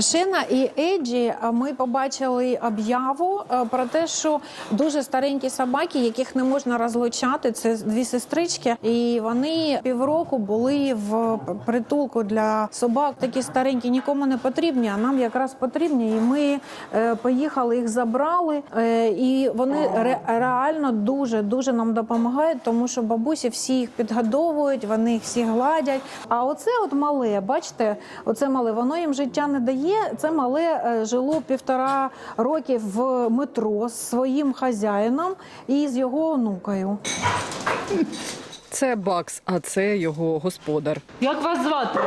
Шина і Еджі, ми побачили об'яву е, про те, що дуже старенькі собаки, яких не можна розлучати, це дві сестрички, і вони півроку були в притулку для собак. Такі старенькі нікому не потрібні, а нам якраз потрібні. І ми е, поїхали, їх забрали, е, і вони ре- реально дуже дуже нам допомагають, тому що бабусі всі їх підгодовують, вони їх всі гладять. А оце от мале, бачите, оце мале, воно їм життя не дає. Це мале е, жило півтора років в метро з своїм хазяїном і з його онукою. Це Бакс, а це його господар. Як вас звати?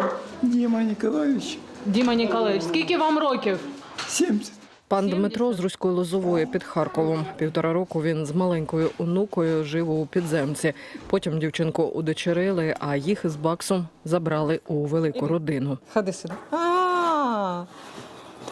Дима Николаевич, Діма Ніколаївич. Скільки вам років? 70. Пан Дмитро з Руської Лозової під Харковом. Півтора року він з маленькою онукою жив у підземці. Потім дівчинку удочерили, а їх із Баксом забрали у велику родину. Ходи сюди.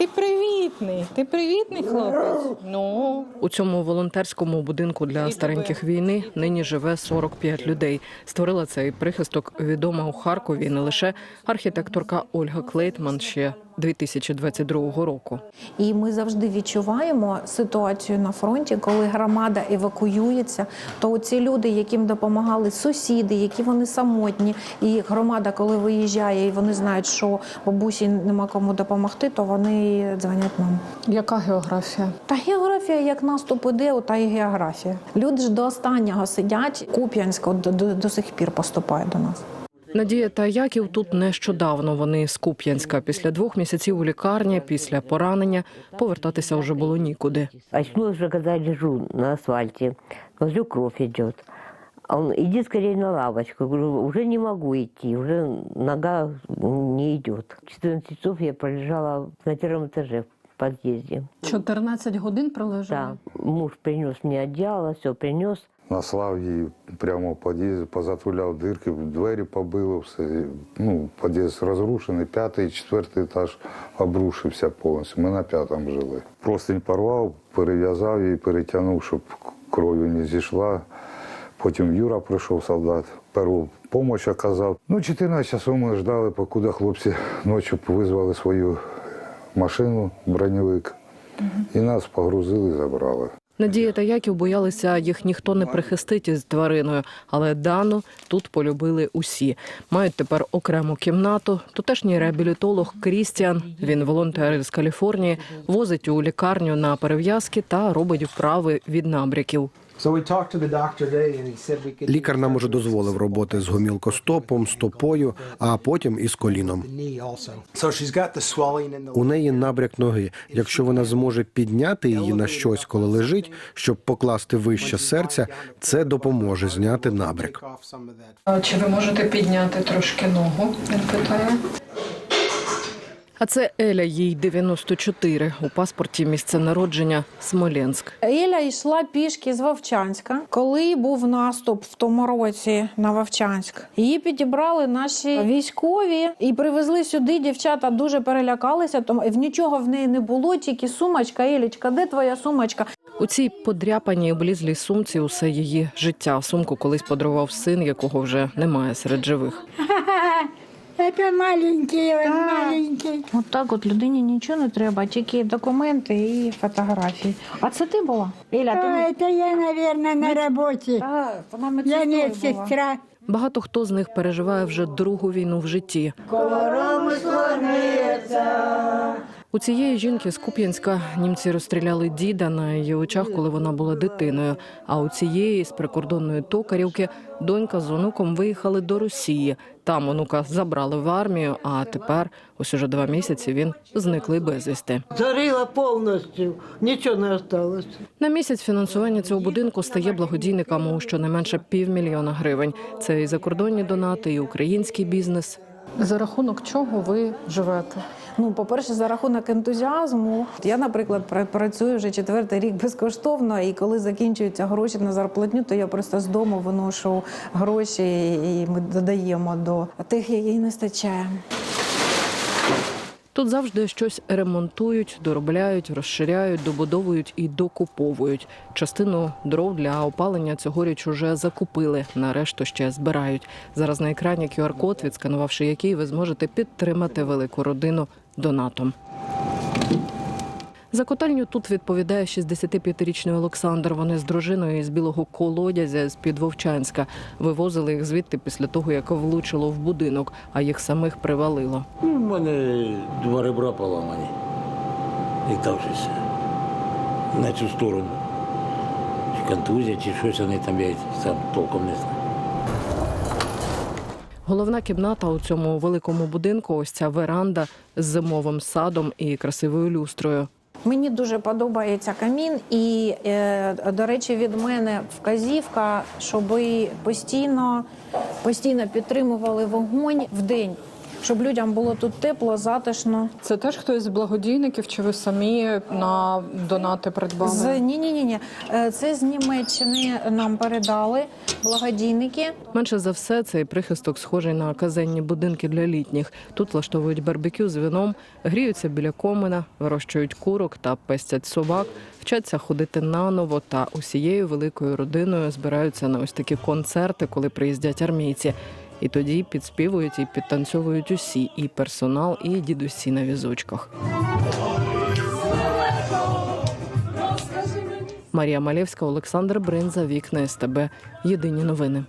Ти привітний. Ти привітний хлопець. Ну, У цьому волонтерському будинку для стареньких війни нині живе 45 людей. Створила цей прихисток відома у Харкові не лише архітекторка Ольга Клейтман ще 2022 року. І ми завжди відчуваємо ситуацію на фронті, коли громада евакуюється. То ці люди, яким допомагали сусіди, які вони самотні, і громада, коли виїжджає, і вони знають, що бабусі нема кому допомогти, то вони дзвонять нам. Яка географія? Та географія, як наступ іде, та й географія. Люди ж до останнього сидять. Куп'янськ до, до, до сих пір поступає до нас. Надія та Яків тут нещодавно. Вони з Куп'янська. Після двох місяців у лікарні, після поранення повертатися вже було нікуди. Очнулась когда я лежу на асфальте. Смотрю, кровь идет. А он, иди скорее на лавочку. Я говорю, уже не могу идти, уже нога не идет. 14 часов я пролежала на первом этаже подъезде. 14 годин пролежали? Да. Муж принес мне одеяло, все принес. Наслав її прямо в під'їзд, позатуляв дирки, двері побило, все. Ну, під'їзд розрушений, п'ятий, четвертий етаж обрушився повністю. Ми на п'ятому жили. Простень порвав, перев'язав її, перетягнув, щоб кров'ю не зійшла. Потім Юра прийшов, солдат, перву допомогу оказав. Ну, 14 часов ми ждали, покуди хлопці ночі визвали свою машину, броньовик. І нас погрузили, забрали. Надія та Яків боялися, їх ніхто не прихистить із твариною, але Дану тут полюбили усі. Мають тепер окрему кімнату. Тутешній реабілітолог Крістіан, він волонтер із Каліфорнії, возить у лікарню на перев'язки та робить вправи від набряків. Лікар нам уже дозволив роботи з гомілкостопом, стопою, а потім і з коліном. У неї набряк ноги. Якщо вона зможе підняти її на щось, коли лежить, щоб покласти вище серця, це допоможе зняти набряк. Чи ви можете підняти трошки ногу? Він питає. А це Еля, їй 94. У паспорті місце народження Смоленськ. Еля йшла пішки з Вовчанська, коли був наступ в тому році на Вовчанськ. Її підібрали наші військові і привезли сюди. Дівчата дуже перелякалися. Тому в нічого в неї не було, тільки сумочка. Елічка, де твоя сумочка? У цій подряпаній облізлій сумці усе її життя. Сумку колись подарував син, якого вже немає серед живих. Это маленький, он маленький. От так от людині нічого не треба, тільки документи і фотографії. А це ти була? Еля, ти А, это я, наверное, на работе. Та, вона Я медсестрою була. сестра. Багато хто з них переживає вже другу війну в житті. У цієї жінки з Куп'янська німці розстріляли діда на її очах, коли вона була дитиною. А у цієї з прикордонної токарівки донька з онуком виїхали до Росії. Там онука забрали в армію. А тепер, ось уже два місяці, він зниклий безвісти. Зарила повністю, нічого не осталось. На місяць фінансування цього будинку стає благодійникам у щонайменше півмільйона гривень. Це і закордонні донати, і український бізнес. За рахунок чого ви живете? Ну, по-перше, за рахунок ентузіазму. Я, наприклад, пра- працюю вже четвертий рік безкоштовно, і коли закінчуються гроші на зарплатню, то я просто з дому виношу гроші і ми додаємо до тих, які не стачає. Тут завжди щось ремонтують, доробляють, розширяють, добудовують і докуповують. Частину дров для опалення цьогоріч уже закупили. На решту ще збирають. Зараз на екрані QR-код, відсканувавши який, ви зможете підтримати велику родину донатом. За котельню тут відповідає 65-річний Олександр. Вони з дружиною із білого колодязя з під Вовчанська вивозили їх звідти після того, як влучило в будинок, а їх самих привалило. Ну, У мене два ребра поламані. І на цю сторону. Контузія, чи щось вони там я сам толком не знаю. Головна кімната у цьому великому будинку ось ця веранда з зимовим садом і красивою люстрою. Мені дуже подобається камін, і е, до речі, від мене вказівка, щоб постійно, постійно підтримували вогонь в день, щоб людям було тут тепло, затишно. Це теж хтось з благодійників, чи ви самі на донати придбали? З ні, ні, ні, ні. Це з Німеччини нам передали благодійники. Менше за все, цей прихисток схожий на казенні будинки для літніх. Тут влаштовують барбекю з вином, гріються біля комина, вирощують курок та пестять собак, вчаться ходити наново та усією великою родиною збираються на ось такі концерти, коли приїздять армійці. І тоді підспівують і підтанцьовують усі, і персонал, і дідусі на візочках. Марія Малєвська, Олександр Бринза, вікна СТБ. Єдині новини.